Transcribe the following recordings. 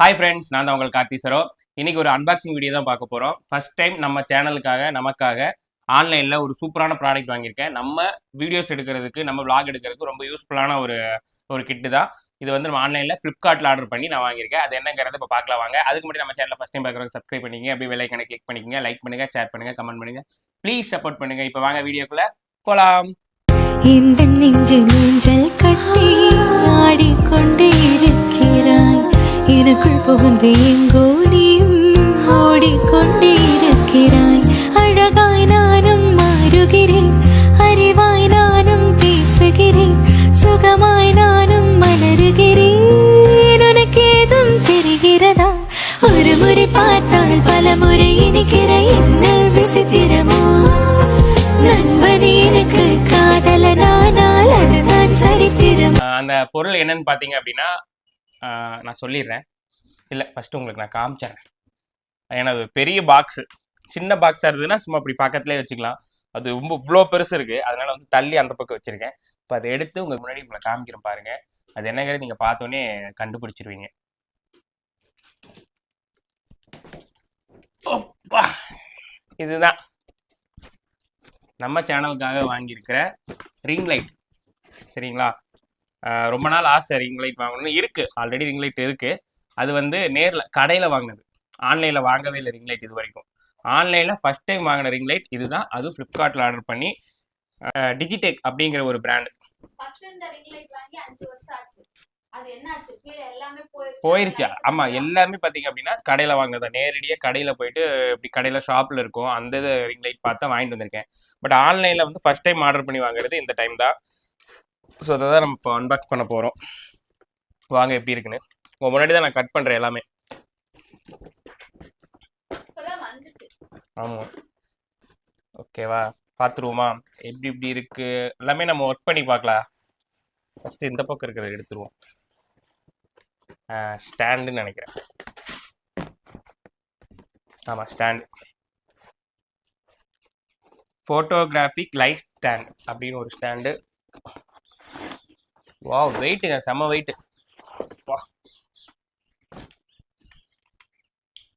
Hi friends நான் தான் உங்கள் கார்த்தி சரோ. இன்னைக்கு ஒரு அன்பாக்சிங் வீடியோ தான் பார்க்க போகிறோம் ஃபர்ஸ்ட் டைம் நம்ம சேனலுக்காக நமக்காக ஆன்லைனில் ஒரு சூப்பரான ப்ராடக்ட் வாங்கியிருக்கேன். நம்ம வீடியோஸ் எடுக்கிறதுக்கு நம்ம vlog எடுக்கிறதுக்கு ரொம்ப யூஸ்ஃபுல்லான ஒரு ஒரு கிட்டு தான். இது வந்து நம்ம ஆன்லைனில் ஃப்ளிப்கார்ட்டில் ஆர்டர் பண்ணி நான் வாங்கியிருக்கேன். அது என்னங்கிறத இப்போ பார்க்கலாம் வாங்க. அதுக்கு முன்னாடி நம்ம சேனலில் ஃபஸ்ட் டைம் பார்க்குறவங்க சப்ஸ்கிரைப் பண்ணிங்க அப்படியே வெள்ளைக்கனை கிளிக் பண்ணிக்கங்க. லைக் பண்ணுங்க ஷேர் பண்ணுங்க கமெண்ட் பண்ணுங்க. ப்ளீஸ் சப்போர்ட் பண்ணுங்க. இப்போ வாங்க வீடியோக்குள்ள போகலாம் இந்த நெஞ்சு நெஞ்சல் கட்டி ஆடிக்கொண்டே எனக்குள் புகுந்து எங்கோ நீயும் ஓடிக்கொண்டே இருக்கிறாய். அழகாய் நானும் மாறுகிறேன். அறிவாய் நானும் பேசுகிறேன். சுகமாய் நானும் மலருகிறேன். உனக்கு ஏதும் தெரிகிறதா? ஒரு முறை பார்த்தால் பல முறை இனிக்கிற என்ன விசித்திரமோ? நண்பனே எனக்கு காதலனானால் அதுதான் சரித்திரம். அந்த பொருள் என்னன்னு பாத்தீங்க அப்படின்னா நான் சொல்லிடுறேன். இல்லை ஃபஸ்ட்டு உங்களுக்கு நான் காமிச்சிடுறேன் ஏன்னா அது பெரிய பாக்ஸு சின்ன பாக்ஸாக இருந்ததுன்னா சும்மா அப்படி பக்கத்துலேயே வச்சுக்கலாம். அது ரொம்ப இவ்வளோ பெருசு இருக்குது அதனால் வந்து தள்ளி அந்த பக்கம் வச்சுருக்கேன். இப்போ அதை எடுத்து உங்களுக்கு முன்னாடி உங்களை காமிக்கிறேன் பாருங்கள் அது என்னங்கிறது நீங்கள் பார்த்தோன்னே கண்டுபிடிச்சிருவீங்க. இதுதான். நம்ம சேனலுக்காக வாங்கியிருக்கிற ரிங் லைட் சரிங்களா? ரொம்ப நாள் ஆசை ரிங் லைட் வாங்கணும்னு இருக்குது ஆல்ரெடி ரிங் லைட் இருக்குது அது வந்து நேரில் கடையில் வாங்கினது. ஆன்லைனில் வாங்கவே இல்லை ரிங் லைட் இது வரைக்கும் ஆன்லைனில் ஃபர்ஸ்ட் டைம் வாங்கின ரிங் லைட் இதுதான். அதுவும் ஃப்ளிப்கார்ட்டில் ஆர்டர் பண்ணி டிஜிடெக் அப்படிங்கிற ஒரு பிராண்ட் போயிருச்சு. ஆமா. எல்லாமே பாத்தீங்க அப்படின்னா கடையில வாங்குறதா நேரடியா கடையில போயிட்டு இப்படி கடையில ஷாப்ல இருக்கும். அந்த ரிங் லைட் பார்த்தா வாங்கிட்டு வந்திருக்கேன். பட் ஆன்லைன்ல வந்து ஃபர்ஸ்ட் டைம் ஆர்டர் பண்ணி வாங்குறது இந்த டைம் தான். ஸோ அதை தான் நம்ம இப்போ அன்பாக்ஸ் பண்ண போறோம். வாங்க எப்படி இருக்குன்னு. உங்க முன்னாடி தான் நான் கட் பண்றேன் எல்லாமே. இப்பதான் வந்துட்டு. ஆமா. ஓகேவா பார்த்துருவோமா எப்படி இப்படி இருக்கு? எல்லாமே நம்ம ஒர்க் பண்ணி பார்க்கலாம். ஃபர்ஸ்ட் இந்த பக்கம் இருக்கிறத எடுத்துருவோம். ஸ்டாண்டுன்னு நினைக்கிறேன். ஆமா ஸ்டாண்ட் ஃபோட்டோகிராஃபிக் லைட் ஸ்டாண்ட் அப்படின்னு ஒரு ஸ்டாண்டு வா வெயிட்டுங்க செம்ம வெயிட்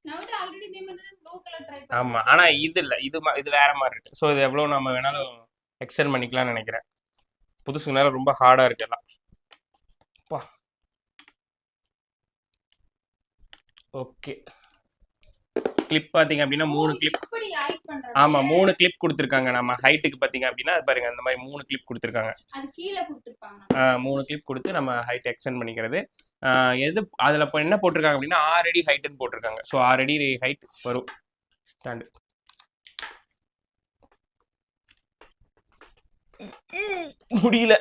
நான் விட்டு ஆல்ரெடி இதே மாதிரி ப்ளூ கலர் ட்ரை ஆமா. ஆனா இது இல்ல. இது இது வேற மாதிரி இருக்கு. ஸோ இது எவ்வளவு நம்ம வேணாலும் எக்ஸ்டெண்ட் பண்ணிக்கலாம்னு நினைக்கிறேன். புதுசுனால ரொம்ப ஹார்டா இருக்கு எல்லாம். ஓகே கிளிப் பாத்தீங்க அப்படின்னா மூணு கிளிப் ஆமா மூணு கிளிப் கொடுத்துருக்காங்க நம்ம. ஹைட்டுக்கு பாத்தீங்க அப்படின்னா பாருங்க அந்த மாதிரி மூணு கிளிப் கொடுத்துருக்காங்க. மூணு கிளிப் கொடுத்து நம்ம ஹைட் எக்ஸ்டெண்ட் பண்ணிக்கிறது. எது அதில் என்ன போட்டிருக்காங்க அப்படின்னா ஆறு அடி ஹைட்டுன்னு போட்டிருக்காங்க. ஸோ ஆறு அடி ஹைட் வரும். ஸ்டாண்டு முடியல.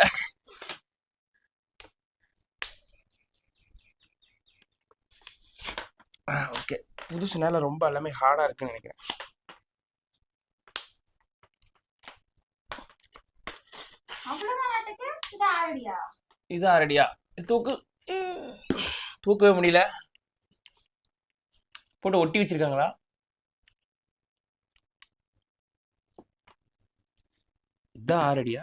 ஓகே. புதுசுனால ரொம்ப எல்லாமே ஹார்டாக இருக்குன்னு நினைக்கிறேன். இது ஆரடியா தூக்கு. தூக்கவே முடியல. போட்டு ஒட்டி வச்சிருக்காங்களா? இதான் ஆறடியா?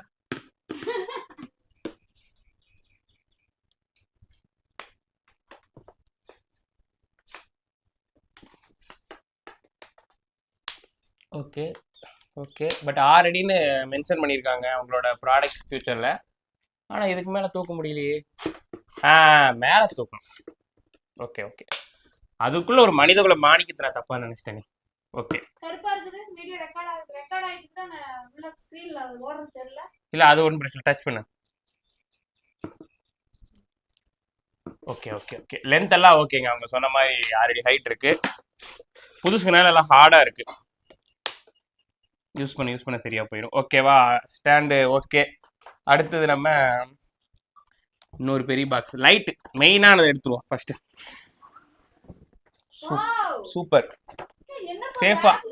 ஓகே ஓகே பட் ஆறடின்னு மென்ஷன் பண்ணியிருக்காங்க அவங்களோட ப்ராடக்ட் ஃபியூச்சரில் ஆனால் இதுக்கு மேலே தூக்க முடியலையே. ஆ மேலே தூக்கணும். ஓகே ஓகே அதுக்குள்ள ஒரு மனிதகுல மாணிக்கத்தை நான் தப்பா நினைச்சிட்டேனே. ஓகே கருப்பா இருக்குது. வீடியோ ரெக்கார்ட் ஆயிட்டு தான்? உள்ள ஸ்கிரீன்ல ஓடுறது தெரியல. இல்ல அது ஒன்றும் பிரச்சனை டச் பண்ணு. ஓகே ஓகே ஓகே லென்த் எல்லாம் ஓகேங்க அவங்க சொன்ன மாதிரி ஆல்ரெடி ஹைட் இருக்கு. புதுசுனால எல்லாம் ஹார்டா இருக்கு. யூஸ் பண்ண யூஸ் பண்ண. சரியா போயிடும். ஓகேவா ஸ்டாண்டு ஓகே அடுத்தது நம்ம இன்னொரு பெரிய பாக்ஸ் லைட் மெயினானதை எடுத்துருவோம் ஃபர்ஸ்ட் சூப்பர் பேக்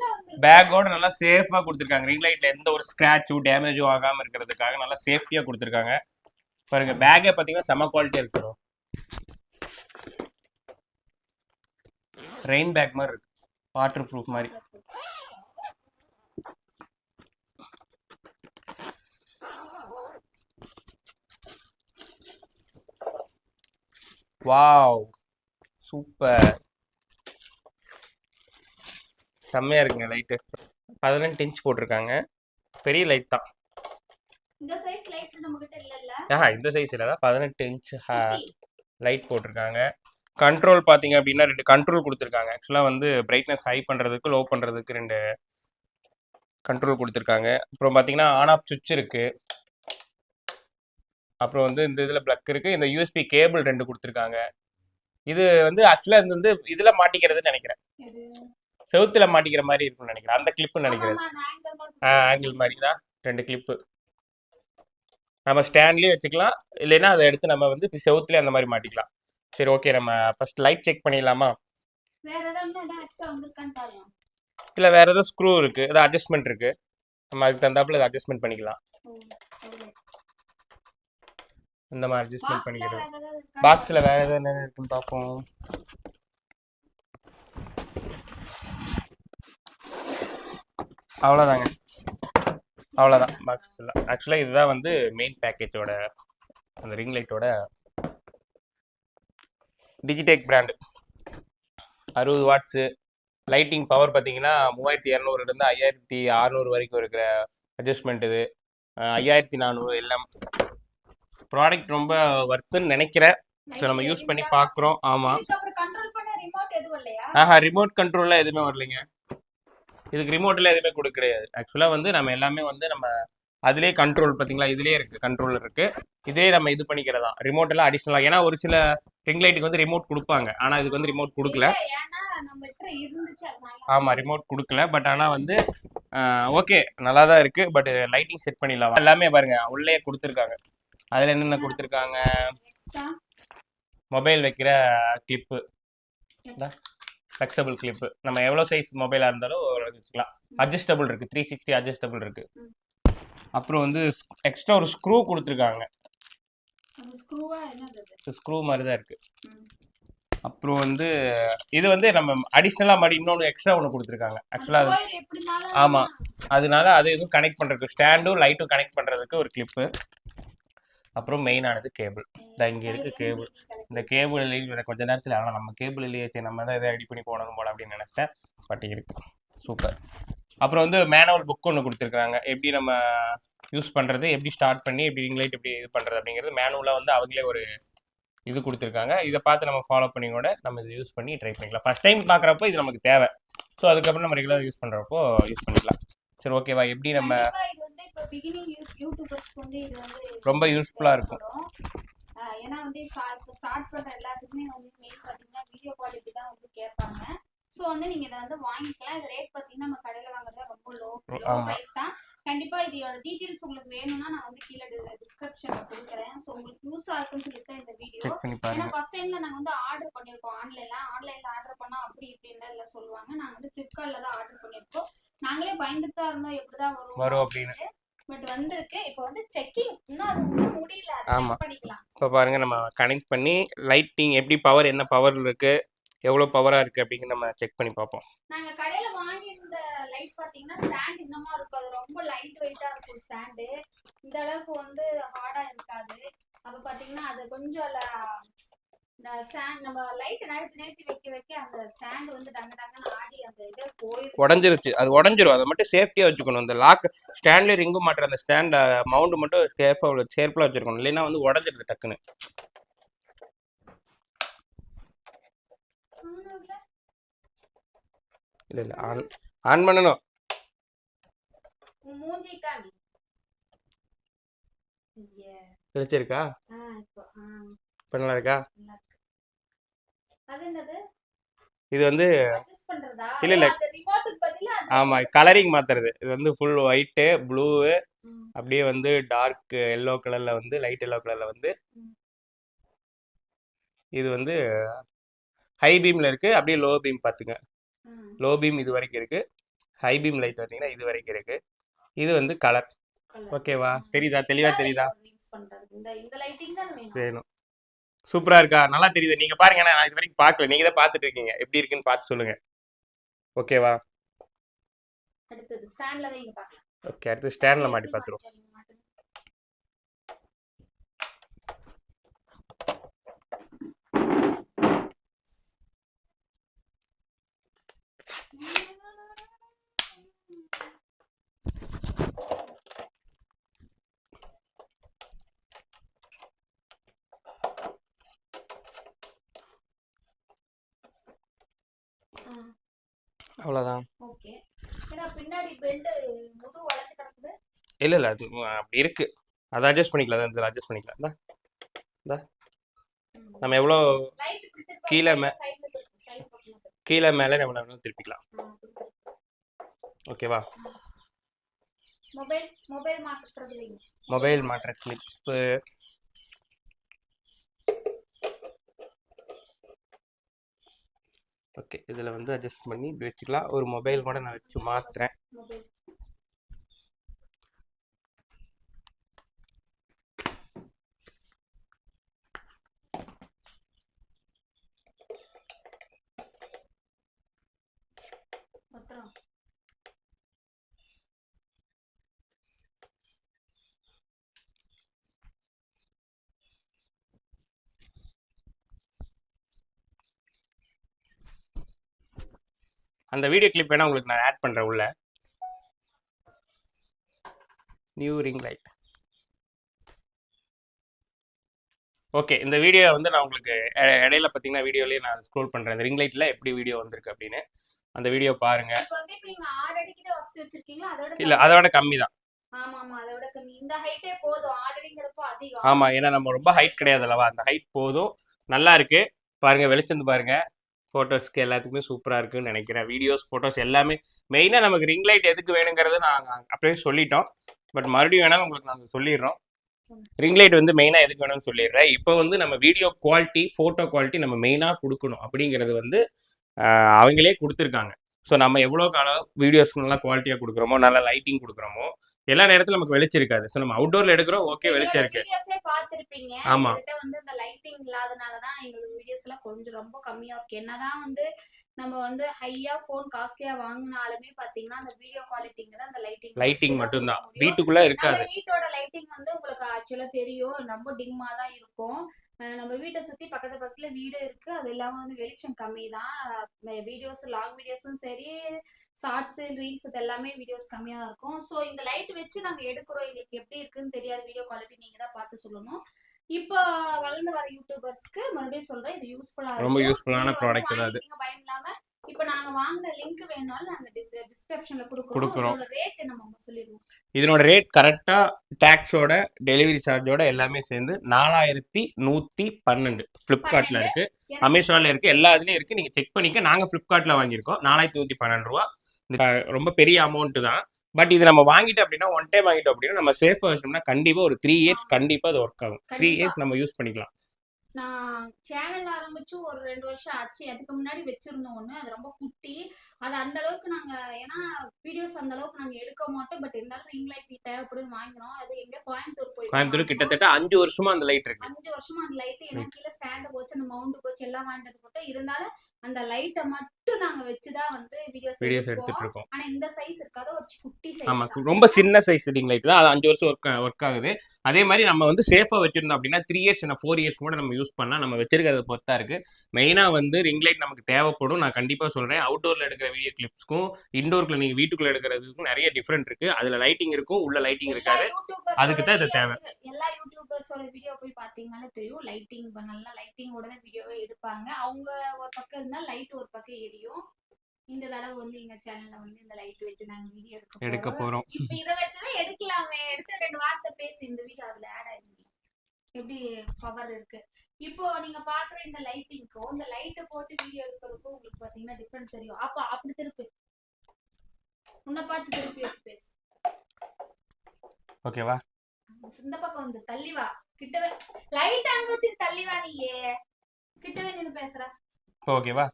பேக்கோட நல்லா சேஃபா கொடுத்துருக்காங்க. ரிங் லைட்ல எந்த ஒரு ஸ்கிராச்சும் டேமேஜும் ஆகாம இருக்கிறதுக்காக நல்லா சேஃப்டியா கொடுத்துருக்காங்க. பாருங்க பேக்கே பாத்தீங்கன்னா செம குவாலிட்டியா இருக்கு bro. ரெயின் பேக் மாதிரி இருக்கு. வாட்டர் ப்ரூஃப் மாதிரி. வாவ் சூப்பர் செம்மையா இருக்குங்க லைட்டு பதினெட்டு இன்ச் போட்டிருக்காங்க. பெரிய லைட் தான். ஆஹா இந்த சைஸ் இல்லை. பதினெட்டு இன்ச். லைட் போட்டிருக்காங்க. கண்ட்ரோல் பார்த்தீங்க அப்படின்னா ரெண்டு கண்ட்ரோல் கொடுத்துருக்காங்க. ஆக்சுவலாக வந்து பிரைட்னஸ் ஹை பண்ணுறதுக்கு லோ பண்ணுறதுக்கு ரெண்டு கண்ட்ரோல் கொடுத்துருக்காங்க. அப்புறம் பார்த்தீங்கன்னா ஆன் ஆஃப் சுவிட்ச் இருக்கு. அப்புறம் வந்து இந்த இதில் ப்ளக் இருக்கு. இந்த யூஎஸ்பி கேபிள் ரெண்டு கொடுத்துருக்காங்க. இது வந்து ஆக்சுவலாக இது வந்து இதில் மாட்டிக்கிறதுன்னு நினைக்கிறேன். செவுத்துல மாட்டிக்கிற மாதிரி இருக்கும்னு நினைக்கிறேன். அந்த கிளிப்புன்னு நினைக்கிறேன். மாதிரி. ஆங்கிள் மாதிரி தான். ரெண்டு கிளிப்பு நம்ம ஸ்டாண்ட்லேயே வச்சுக்கலாம். இல்லைன்னா அதை எடுத்து நம்ம வந்து செவுத்துலேயே அந்த மாதிரி மாட்டிக்கலாம். சரி ஓகே நம்ம ஃபர்ஸ்ட் லைட் செக் பண்ணிடலாமா? ஏதாவது ஏதாவது இல்லை வேற ஏதோ ஸ்க்ரூ இருக்கு. ஏதோ அட்ஜஸ்ட்மெண்ட் இருக்கு. நம்ம அதுக்கு தகுந்தாப்புல இதை அட்ஜஸ்ட்மெண்ட் பண்ணிக்கலாம். இந்த மாதிரி அட்ஜஸ்ட்மெண்ட் ஏதாவது இருக்கான்னு பாக்ஸில் வேற ஏதாவது என்ன இருக்குன்னு பார்ப்போம். அவ்வளோதாங்க அவ்வளோதான் பாக்ஸில் ஆக்சுவலாக இதுதான் வந்து மெயின் பேக்கேஜோட அந்த ரிங் லைட்டோட டிஜிடெக் பிராண்டு அறுபது வாட்ஸு லைட்டிங் பவர் பார்த்தீங்கன்னா மூவாயிரத்தி இரநூறுலேருந்து ஐயாயிரத்தி அறநூறு வரைக்கும் இருக்கிற அட்ஜஸ்ட்மெண்ட் இது. ஐயாயிரத்தி நானூறு எல்லாம். ப்ராடக்ட் ரொம்ப ஒர்த்துன்னு நினைக்கிறேன். ஸோ நம்ம யூஸ் பண்ணி பார்க்குறோம் ஆமாம் ஆஹா ரிமோட் கண்ட்ரோலில் எதுவுமே வரலைங்க. இதுக்கு ரிமோட்டில் எதுவுமே கொடுக்க கிடையாது. ஆக்சுவலாக வந்து நம்ம எல்லாமே வந்து நம்ம அதுலேயே கண்ட்ரோல் பார்த்தீங்களா? இதுலேயே இருக்குது கண்ட்ரோல் இருக்குது இதே நம்ம இது பண்ணிக்கிறதா? ரிமோட் எல்லாம் அடிஷ்னலாக ஏன்னா ஒரு சில ரிங் லைட்டுக்கு வந்து ரிமோட் கொடுப்பாங்க. ஆனால் இதுக்கு வந்து ரிமோட் கொடுக்கல. ஆமாம் ரிமோட் கொடுக்கல. பட் ஆனால் வந்து ஓகே நல்லா தான் இருக்குது பட் லைட்டிங் செட் பண்ணிடலாம். எல்லாமே பாருங்க உள்ளே கொடுத்துருக்காங்க. அதில் என்னென்ன கொடுத்துருக்காங்க? மொபைல் வைக்கிற கிளிப்பு ஃப்ளெக்சபிள் கிளிப்பு நம்ம எவ்வளோ சைஸ் மொபைலாக இருந்தாலும் வச்சுக்கலாம் அட்ஜஸ்டபிள் இருக்குது த்ரீ சிக்ஸ்டி அட்ஜஸ்டபிள் இருக்குது. அப்புறம் வந்து எக்ஸ்ட்ரா ஒரு ஸ்க்ரூ கொடுத்துருக்காங்க? ஸ்க்ரூ மாதிரி தான் இருக்குது. அப்புறம் வந்து இது வந்து நம்ம அடிஷ்னலாக மாதிரி இன்னொன்று எக்ஸ்ட்ரா ஒன்று கொடுத்துருக்காங்க ஆக்சுவலாக அது wire எப்படினாலும் ஆமா. அதனால அது எதுவும் கனெக்ட் பண்ணுறதுக்கு ஸ்டாண்டும் லைட்டும் கனெக்ட் பண்ணுறதுக்கு ஒரு கிளிப்பு அப்புறம் மெயினானது கேபிள் இந்த இங்க இருக்கு cable. இந்த கேபிள் எனக்கு கொஞ்ச நேரத்தில் ஆனால் நம்ம கேபிள் இல்லையே சரி நம்ம தான் எதை ரெடி பண்ணி போனதும் போல அப்படின்னு நினச்சிட்டேன் பட் இருக்கு. சூப்பர் அப்புறம் வந்து மேனுவல் புக் ஒன்று கொடுத்துருக்காங்க எப்படி நம்ம யூஸ் பண்ணுறது எப்படி ஸ்டார்ட் பண்ணி எப்படி ரிங் லைட் எப்படி இது பண்ணுறது அப்படிங்கிறது மேனுவலாக வந்து அவங்களே ஒரு இது கொடுத்துருக்காங்க. இதை பார்த்து நம்ம ஃபாலோ பண்ணி கூட நம்ம இதை யூஸ் பண்ணி ட்ரை பண்ணிக்கலாம். ஃபஸ்ட் டைம் பார்க்குறப்போ இது நமக்கு தேவை. ஸோ அதுக்கப்புறம் நம்ம ரெகுலர் யூஸ் பண்ணுறப்போ யூஸ் பண்ணிக்கலாம். சரி ஓகேவா எப்படி நம்ம பிகினிங் யூடியூபர்ஸ்க்கு வந்து இது வந்து ரொம்ப யூஸ்ஃபுல்லாக இருக்கும். ஏன்னா வந்து ஸ்டார்ட் பண்ற எல்லாத்துக்குமே வந்து மெயின் பாத்தீங்கன்னா வீடியோ குவாலிட்டி தான் வந்து கேட்பாங்க. ஸோ வந்து நீங்க இதை வந்து வாங்கிக்கலாம். இது ரேட் பாத்தீங்கன்னா நம்ம கடையில வாங்குறது ரொம்ப லோ. பிரைஸ் தான். கண்டிப்பா இதோட டீடைல்ஸ் உங்களுக்கு வேணும்னா நான் வந்து கீழே டிஸ்கிரிப்ஷன்ல கொடுக்குறேன். ஸோ உங்களுக்கு யூஸ் ஆகும்னு சொல்லிட்டு இந்த வீடியோ ஏன்னா ஃபர்ஸ்ட் டைம்ல நாங்க வந்து ஆர்டர் பண்ணிருக்கோம் ஆன்லைன்ல ஆன்லைன்ல ஆர்டர் பண்ணா அப்படி இப்படின்னு எல்லாம் சொல்லுவாங்க. நாங்க வந்து பிளிப்கார்ட்ல தான் ஆர்டர் பண்ணிருக்கோம் நாங்களே பயந்துட்டு தான் இருந்தோம். எப்படிதான் வரும் வரும் அப்படின்னு. பட் வந்திருக்கு. இப்போ வந்து செக்கிங் இன்னும் அது முடியல. ஆமா. பண்ணிக்கலாம். இப்போ பாருங்க நம்ம கனெக்ட் பண்ணி லைட்டிங் எப்படி பவர் என்ன பவர் இருக்கு எவ்வளோ பவராக இருக்கு அப்படிங்கிறது நம்ம செக் பண்ணி பார்ப்போம். நாங்க கடையில வாங்கியிருந்த லைட் பாத்தீங்கன்னா ஸ்டாண்ட் இந்த மாதிரி இருக்கும். அது ரொம்ப லைட் வெயிட்டா இருக்கும் ஸ்டாண்டு இந்த அளவுக்கு வந்து ஹார்டா இருக்காது. அப்ப பாத்தீங்கன்னா அது கொஞ்சம் ஸ்டாண்ட் நம்ம லைட் நகர்த்தி நகர்த்தி வைக்க வைக்க அந்த ஸ்டாண்ட் வந்து டங்க டங்கன்னு ஆடி அந்த இது போயிருக்கு உடஞ்சிருச்சு. அது உடஞ்சிரும். அதை மட்டும் சேஃப்டியாக வச்சுக்கணும். இந்த லாக் ஸ்டாண்ட்லேயே ரிங்கு மாட்டுற அந்த ஸ்டாண்ட் மவுண்ட் மட்டும் கேர்ஃபுல்லாக சேஃப்லாக வச்சிருக்கணும். இல்லைன்னா வந்து உடஞ்சிருது டக்குன்னு. இல்லை இல்லை. ஆன் ஆன் பண்ணணும். மூஞ்சி காமி. கிடைச்சிருக்கா இப்போ நல்லா இருக்கா நல்லா இருக்கு. அது என்னது இது வந்து இல்ல, இல்ல. ஆமாம் கலரிங் மாற்றுறது இது வந்து ஃபுல் ஒயிட்டு ப்ளூ. அப்படியே வந்து டார்க் எல்லோ கலரில் வந்து லைட் எல்லோ கலரில் வந்து. இது வந்து ஹை பீமில் இருக்குது அப்படியே லோ பீம் பார்த்துங்க ம். லோ பீம் இது வரைக்கும் இருக்குது ஹை பீம் லைட் பார்த்தீங்கன்னா இது வரைக்கும் இருக்குது இது வந்து கலர். ஓகேவா. தெரியுதா? இதான் தெரியுதா? வேணும். வேணும் சூப்பராக இருக்கா? நல்லா தெரியுது. நீங்கள் பாருங்க. நான் இது வரைக்கும் பார்க்கல நீங்கள் தான் பார்த்துட்டு இருக்கீங்க. எப்படி இருக்குன்னு பார்த்து சொல்லுங்கள் ஓகேவா ஓகே அடுத்து ஸ்டாண்டில் மாட்டி பார்த்துருவோம் அவ்வளோதான் ஓகே. ஏன்னா பின்னாடி பெல்ட் முது வளைஞ்சு கிடக்குது. இல்லை இல்லை அது அப்படி இருக்கு. அதை அட்ஜஸ்ட் பண்ணிக்கலாம். அதான் இதில் அட்ஜஸ்ட் பண்ணிக்கலாம். இந்தா இந்தா. நம்ம எவ்வளோ கீழே மே- கீழே மேலே நம்ம வேணாலும் திருப்பிக்கலாம். ஓகேவா மொபைல் மொபைல் மாட்டுற கிளிப்பு ஓகே. இதில் வந்து அட்ஜஸ்ட் பண்ணி வச்சுக்கலாம். ஒரு மொபைல் கூட நான் வச்சு மாற்றுறேன் மொபைல் பத்திரம் அந்த வீடியோ கிளிப் வேணால் உங்களுக்கு நான் ஆட் பண்ணுறேன் உள்ள. நியூ ரிங் லைட் ஓகே இந்த வீடியோ வந்து நான் உங்களுக்கு இடையில பார்த்தீங்கன்னா வீடியோலேயே நான் ஸ்க்ரோல் பண்ணுறேன் இந்த ரிங் லைட்டில் எப்படி வீடியோ வந்திருக்கு அப்படின்னு. அந்த வீடியோ பாருங்க. அதோட இல்லை அதை விட கம்மி. தான் ஆமா ஏன்னா நம்ம ரொம்ப ஹைட் கிடையாது அல்லவா? அந்த ஹைட் போதும். நல்லா இருக்கு. பாருங்க வெளிச்சந்து பாருங்க. ஃபோட்டோஸ்க்கு எல்லாத்துக்குமே சூப்பராக இருக்குன்னு நினைக்கிறேன். வீடியோஸ் ஃபோட்டோஸ் எல்லாமே மெயினாக நமக்கு ரிங் லைட் எதுக்கு வேணுங்கிறத நாங்கள் அப்படியே சொல்லிட்டோம். பட் மறுபடியும் வேணாலும் உங்களுக்கு நாங்கள் சொல்லிடுறோம். ரிங் லைட் வந்து மெயினாக எதுக்கு வேணும்னு சொல்லிடுறேன். இப்போ வந்து நம்ம வீடியோ குவாலிட்டி ஃபோட்டோ குவாலிட்டி நம்ம மெயினாக கொடுக்கணும் அப்படிங்கிறது வந்து அவங்களே கொடுத்துருக்காங்க. ஸோ நம்ம எவ்வளோ காலம் வீடியோஸ்க்கு நல்லா குவாலிட்டியாக கொடுக்குறோமோ நல்லா லைட்டிங் கொடுக்குறோமோ எல்லா நேரத்தில் நமக்கு வெளிச்சம் இருக்காது ஸோ நம்ம அவுட்டோரில் எடுக்கிறோம் ஓகே வெளிச்சம் இருக்கு ஆமா. வந்து இந்த லைட்டிங் இல்லாதனால தான் எங்களுக்கு வீடியோஸ் எல்லாம் கொஞ்சம் ரொம்ப கம்மியா இருக்கு. என்னதான் வந்து நம்ம வந்து ஹையா ஃபோன் காஸ்ட்லியா வாங்கினாலுமே பாத்தீங்கன்னா அந்த வீடியோ குவாலிட்டிங்கிற அந்த லைட்டிங் லைட்டிங் மட்டும்தான். வீட்டுக்குள்ளே இருக்காது. வீட்டோட லைட்டிங் வந்து உங்களுக்கு ஆக்சுவலா தெரியும். ரொம்ப டிம்மா தான் இருக்கும். நம்ம வீட்டை சுத்தி பக்கத்து பக்கத்துல வீடு இருக்கு. அது இல்லாம வந்து வெளிச்சம் கம்மி தான் வீடியோஸ் லாங் வீடியோஸும் சரி ஷார்ட்ஸ் ரீல்ஸ் இது எல்லாமே வீடியோஸ் கம்மியா தான் இருக்கும். ஸோ இந்த லைட் வச்சு நாங்க எடுக்கிறோம். எங்களுக்கு எப்படி இருக்குன்னு தெரியாது வீடியோ குவாலிட்டி நீங்க தான் பார்த்து சொல்லணும். இப்போ வளர்ந்து வர யூடியூபர்ஸ்க்கு மறுபடியும் சொல்றேன் இது யூஸ்ஃபுல்லா ரொம்ப useful-ஆன product தான் அது. நீங்க பயம் இல்லாம இப்போ நாங்க வாங்கின லிங்க் வேணாலும் நாங்க டிஸ்கிரிப்ஷன்ல கொடுக்குறோம். ரேட் நம்ம சொல்லிடுவோம். இதனோட ரேட் கரெக்டாக டேக்ஸோட டெலிவரி சார்ஜோட எல்லாமே சேர்ந்து நாலாயிரத்தி நூற்றி பன்னெண்டு. ஃப்ளிப்கார்ட்டில் இருக்கு. அமேசானில் இருக்கு. எல்லா இதுலேயும் இருக்கு. நீங்கள் செக் பண்ணிக்க. நாங்கள் ஃப்ளிப்கார்ட்டில் வாங்கியிருக்கோம். நாலாயிரத்தி நூற்றி பன்னெண்டு ரூபா. ரொம்ப பெரிய அமௌண்ட்டு தான். பட் இது நம்ம வாங்கிட்டோம் அப்படின்னா ஒன் டைம் வாங்கிட்டோம் அப்படின்னா நம்ம சேஃபாக வச்சோம்னா கண்டிப்பாக ஒரு த்ரீ இயர்ஸ் கண்டிப்பாக அது ஒர்க் ஆகும். த்ரீ. இயர்ஸ் நம்ம யூஸ் பண்ணிக்கலாம். நான் சேனல் ஆரம்பிச்சு ஒரு ரெண்டு வருஷம் ஆச்சு. அதுக்கு முன்னாடி வச்சிருந்தோம் ஒண்ணு. அது ரொம்ப குட்டி. அது அந்த அளவுக்கு நாங்க ஏன்னா வீடியோஸ் அந்த அளவுக்கு நாங்க எடுக்க மாட்டோம். பட் இருந்தாலும் ரிங் லைட் தேவைப்படுன்னு வாங்கினோம். அது எங்க கோயம்புத்தூர் போய் கோயம்புத்தூர் கிட்டத்தட்ட அஞ்சு வருஷமா அந்த லைட் இருக்கு. அஞ்சு வருஷமா அந்த லைட் ஏன்னா கீழே ஸ்டாண்ட் போச்சு அந்த மவுண்ட் போச்சு எல்லாம் வாங்கிட்டது போட்டு இருந்தாலும் அந்த லைட்டை மட்டும் நாங்க வச்சுதான் வந்து வீடியோஸ் வீடியோஸ் எடுத்துட்டு இருக்கோம். ஆனா இந்த சைஸ் இருக்காது. ஒரு குட்டி ஆமா சைஸ் ரொம்ப சின்ன சைஸ் ரிங் லைட் தான். அது அஞ்சு வருஷம் ஒர்க் ஒர்க் ஆகுது. அதே மாதிரி நம்ம வந்து சேஃபாக வச்சிருந்தோம் அப்படின்னா த்ரீ இயர்ஸ் என்ன ஃபோர் இயர்ஸ் கூட நம்ம யூஸ் பண்ணலாம் நம்ம வச்சிருக்கிறத பொறுத்தா இருக்கு. மெயினாக வந்து ரிங் லைட் நமக்கு தேவைப்படும். நான் கண்டிப்பாக சொல்கிறேன் அவுட்டோரில் எடுக்கிற வீடியோ கிளிப்ஸ்க்கும் இண்டோருக்குள்ள நீங்கள் வீட்டுக்குள்ள எடுக்கிறதுக்கும் நிறைய டிஃப்ரெண்ட் இருக்கு. அதில் லைட்டிங் இருக்கும் உள்ள லைட்டிங் இருக்காது. அதுக்கு தான் இது தேவை. எல்லா யூடியூபர்ஸோட வீடியோ போய் பாத்தீங்கன்னாலே தெரியும். லைட்டிங் நல்லா லைட்டிங்கோட தான் வீடியோவே எடுப்பாங்க. அவங்க ஒரு பக்கம் இருந்தா லைட் ஒரு பக்கம் எரியும். இந்த தடவை வந்து எங்க சேனல்ல வந்து இந்த லைட் வச்சு நாங்க வீடியோ எடுக்க எடுக்க போறோம். இப்ப இத வச்சுதான் எடுக்கலாமே. எடுத்து ரெண்டு வார்த்தை பேசி. இந்த வீடியோ அதுல ஆட் ஆயிருக்கு எப்படி பவர் இருக்கு? இப்போ நீங்க பாக்குற இந்த லைட்டிங்க்கும் இந்த லைட்டை போட்டு வீடியோ எடுக்கிறதுக்கும் உங்களுக்கு பாத்தீங்கன்னா டிஃபரன்ஸ் தெரியும். அப்ப அப்படி திருப்பி. உன்னை பார்த்து திருப்பி வச்சு பேசு. ஓகேவா இந்த பக்கம் வந்து தள்ளி வா. கிட்டவே லைட் அங்க வச்சுட்டு தள்ளி வா நீயே கிட்டவே நின்னு பேசுற. இப்போ ஓகேவா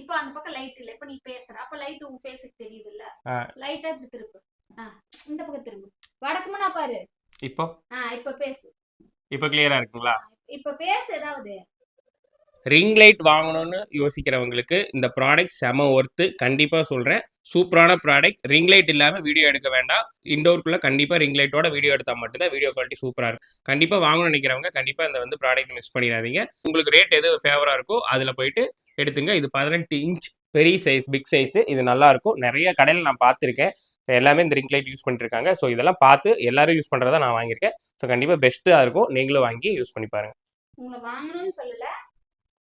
இப்போ அந்த பக்கம் லைட் இல்ல. இப்ப நீ பேசுற. அப்ப லைட் உன் ஃபேஸுக்கு தெரியுது இல்ல. லைட்டா இப்படி திருப்பு. இந்த பக்கம் திரும்பு. வடக்குமனா பாரு. இப்போ? இப்ப பேசு. இப்போ கிளியரா இருக்குங்களா? இப்ப பேசு ஏதாவது. ரிங் லைட் வாங்கணும்னு யோசிக்கிறவங்களுக்கு இந்த ப்ராடக்ட் செம ஒர்த்து கண்டிப்பாக சொல்கிறேன் சூப்பரான ப்ராடக்ட் ரிங் லைட் இல்லாமல் வீடியோ எடுக்க வேண்டாம். இண்டோருக்குள்ளே கண்டிப்பாக ரிங் லைட்டோட வீடியோ எடுத்தால் மட்டும்தான் வீடியோ குவாலிட்டி சூப்பராக இருக்கும். கண்டிப்பாக வாங்கணும்னு நினைக்கிறவங்க கண்டிப்பாக இந்த வந்து ப்ராடக்ட் மிஸ் பண்ணிடாதீங்க. உங்களுக்கு ரேட் எது ஃபேவராக இருக்கோ அதில் போயிட்டு எடுத்துங்க. இது பதினெட்டு இன்ச் பெரிய சைஸ் பிக் சைஸ். இது நல்லா இருக்கும் நிறைய கடையில் நான் பார்த்துருக்கேன். So, எல்லாமே இந்த ரிங் லைட் யூஸ் பண்ணிருக்காங்க. ஸோ இதெல்லாம் பார்த்து எல்லாரும் யூஸ் பண்ணுறதா நான் வாங்கியிருக்கேன். ஸோ கண்டிப்பாக பெஸ்ட்டாக இருக்கும். நீங்களும் வாங்கி யூஸ் பண்ணி பாருங்க. உங்களை வாங்கணும்னு சொல்லல.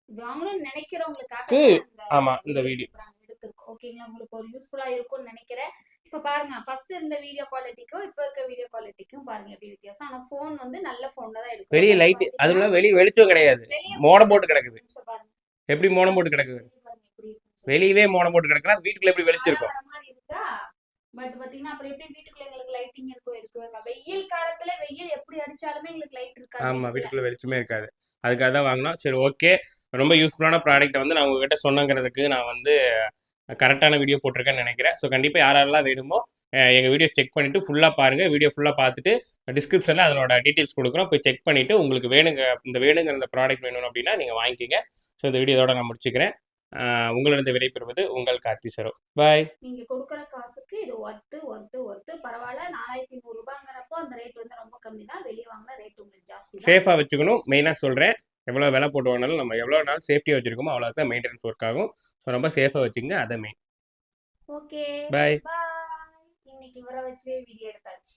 வாங்கணும்னு நினைக்கிறவங்களுக்காக க்கு, தான் இந்த ஆமா, இந்த video. எடுக்குறாங்க, ஓகேங்களா உங்களுக்கு ஒரு யூஸ்ஃபுல்லா இருக்கும்னு நினைக்கிறேன். இப்ப பாருங்க ஃபர்ஸ்ட் இருந்த வீடியோ குவாலிட்டிக்கும் இப்ப இருக்க வீடியோ குவாலிட்டிக்கும் பாருங்க எப்படி வித்தியாசம். ஆனா ஃபோன் வந்து நல்ல ஃபோன் தான் இருக்கு வெளியே லைட் அதுல வெளியே வெளிச்சம் கிடையாது. மோடம் போட்டு கிடக்குது. எப்படி மோடம் போட்டு கிடக்குது? வெளியவே மோடம் போட்டு கிடக்குறா வீட்டுக்குள்ள எப்படி வெளிச்சம் இருக்கும் பட் பாத்தீங்கன்னா அப்புறம் எப்படி வீட்டுக்குள்ள எங்களுக்கு லைட்டிங் இருக்கும் இருக்கு? வெயில் காலத்துல வெயில் எப்படி அடிச்சாலுமே எங்களுக்கு லைட் இருக்காது ஆமா வீட்டுக்குள்ள. வெளிச்சமே இருக்காது. அதுக்காக தான் வாங்கினோம். சரி ஓகே ரொம்ப யூஸ்ஃபுல்லான ப்ராடக்ட்டை வந்து நான் உங்ககிட்ட சொன்னங்கிறதுக்கு நான் வந்து கரெக்டான வீடியோ போட்டிருக்கேன்னு நினைக்கிறேன். ஸோ கண்டிப்பாக யாரெல்லாம் வேணுமோ அஹ் எங்க வீடியோ செக் பண்ணிட்டு ஃபுல்லாக பாருங்க. வீடியோ ஃபுல்லாக பார்த்துட்டு டிஸ்கிரிப்ஷனில் அதனோட டீட்டெயில்ஸ் கொடுக்குறோம். போய் செக் பண்ணிட்டு உங்களுக்கு வேணுங்க இந்த வேணுங்கிற இந்த ப்ராடக்ட் வேணும் அப்படின்னா நீங்கள் வாங்கிக்கிங்க. ஸோ இந்த வீடியோ இதோட நான் முடிச்சுக்கிறேன். உங்களிடம் விடைபெறுவது உங்கள் கார்த்தி சரோ. பாய் நீங்க கொடுக்குற காசுக்கு இது ஒர்த்து ஒர்த்து ஒர்த்து பரவாயில்ல நாலாயிரத்தி நூறு ரூபாங்கிறப்போ அந்த ரேட் வந்து ரொம்ப கம்மி தான். வெளியே வாங்கின ரேட் உங்களுக்கு ஜாஸ்தி. சேஃபாக வச்சுக்கணும். மெயினாக சொல்கிறேன் எவ்வளோ விலை போட்டு வாங்கினாலும் நம்ம எவ்வளோ நாள் சேஃப்டியாக வச்சுருக்கோமோ அவ்வளோ தான் மெயின்டெனன்ஸ் ஒர்க் ஆகும். ஸோ ரொம்ப சேஃபாக வச்சுங்க அதை மெயின் ஓகே பாய் இன்னைக்கு இவரை வச்சு வீடியோ எடுத்தாச்சு.